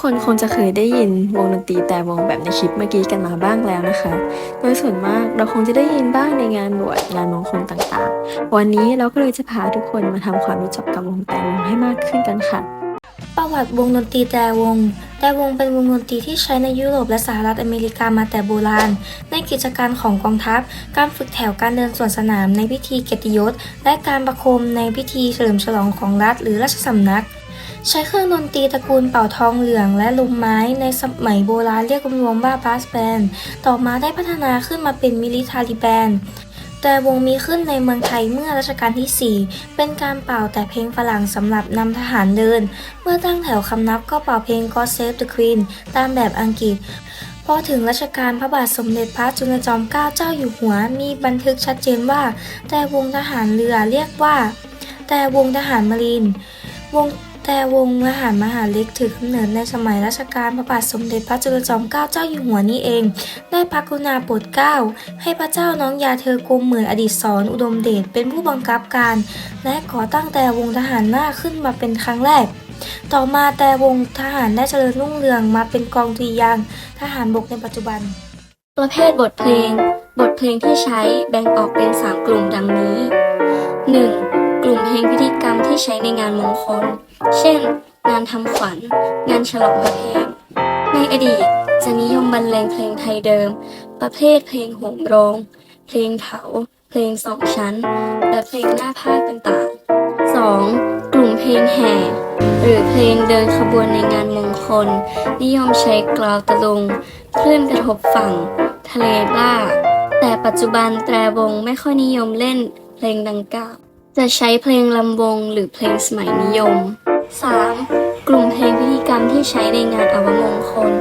คนคงจะเคยได้ยินวงดนตรีแต่วงแบบในคลิปเมื่อกี้กันมาบ้างแล้วนะคะ โดยส่วนมากเราคงจะได้ยินบ้างในงานบวชงานมงคลต่างๆ วันนี้เราก็เลยจะพาทุกคนมาทำความรู้จักกับวงแต่วงให้มากขึ้นกันค่ะ ประวัติวงดนตรีแต่วง แต่วงเป็นวงดนตรีที่ใช้ในยุโรปและสหรัฐอเมริกามาแต่โบราณ ในกิจการของกองทัพ การฝึกแถวการเดินสวนสนามในพิธีเกียรติยศ และการประโคมในพิธีเฉลิมฉลองของรัฐหรือราชสำนัก ใช้เครื่องดนตรีตระกูลเป่าทองเหลืองและลมไม้ในสมัยโบราณเรียกรวมว่าบาสแบนต่อมาได้พัฒนาขึ้นมาเป็นมิลิทารีแบนแต่วงมีขึ้นในเมืองไทยเมื่อรัชกาลที่ 4 เป็นการเป่าแต่เพลงฝรั่งสำหรับนำทหารเดิน เมื่อตั้งแถวคำนับก็เป่าเพลง God Save the Queen ตามแบบอังกฤษ พอถึงรัชกาลพระบาทสมเด็จพระจุลจอมเกล้าเจ้าอยู่หัว มีบันทึกชัดเจนว่า แต่วงทหารเรือเรียกว่า แต่วงทหารมารีนวง แต่วงทหารมหาเล็กถือกำเนิดในสมัยรัชกาลพระบาทสมเด็จพระจุลจอมเกล้าเจ้าอยู่หัวนี่เอง ได้พระกรุณาโปรดเกล้า ให้พระเจ้าน้องยาเธอกรมเหมือนอดีตสอนอุดมเดชเป็นผู้บังคับการ และก่อตั้งแต่วงทหารหน้าขึ้นมาเป็นครั้งแรก ต่อมาแต่วงทหารได้เจริญรุ่งเรืองมาเป็นกองดุริยางทหารบกในปัจจุบัน ประเภทบทเพลง บทเพลงที่ใช้แบ่งออกเป็น 3 กลุ่มดังนี้ 1. กลุ่มเพลงพิธี ที่ใช้ในงานมงคล เช่น งานทำขวัญ งานฉลองพระเพลงในอดีตจะนิยมบรรเลงเพลงไทยเดิม ประเภทเพลงโหมโรง เพลงเถา เพลงสองชั้น และเพลงหน้าพาดต่างๆ 2. กลุ่มเพลงแห่ หรือเพลงเดินขบวนในงานมงคล นิยมใช้กลาวตะลุงคลื่นกระทบฝั่ง ทะเลบ้าแต่ปัจจุบันแตรวงไม่ค่อยนิยมเล่นเพลงดังกล่าว จะใช้เพลงลำวงหรือเพลงสมัยนิยม 3. กลุ่มเพลงพิธีกรรมที่ใช้ในงานอวมงคล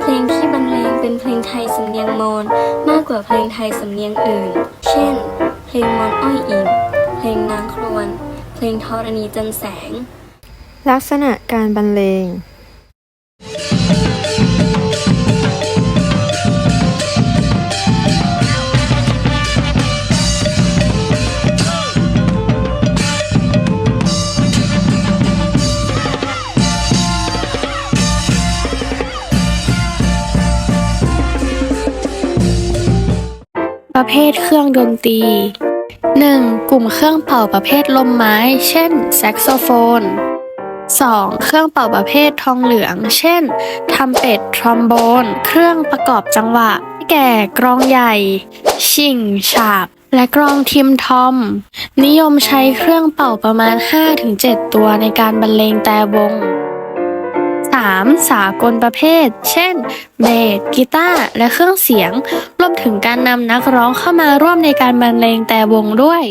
เพลงที่บรรเลงเป็นเพลงไทยสำเนียงมอญมากกว่าเพลงไทยสำเนียงอื่น เช่น เพลงมอนอ้อยอิงเพลงนางครวน เพลงธรณีจันแสง ลักษณะการบรรเลง ประเภทเครื่องดนตรี 1. กลุ่มเครื่องเป่าประเภทลมไม้ เช่น แซกโซโฟน 2. เครื่องเป่าประเภททองเหลือง เช่นทัมเป็ดทรอมโบน เครื่องประกอบจังหวะ แก่กรองใหญ่ ชิงฉาบ และกรองทิมทอม นิยมใช้เครื่องเป่าประมาณ 5-7 ตัวในการบรรเลงแต่วง 3. สากลประเภท เช่น เบสกีตาร์และเครื่องเสียง รวมถึงการนำนักร้องเข้ามาร่วมในการบรรเลงแต่วงด้วย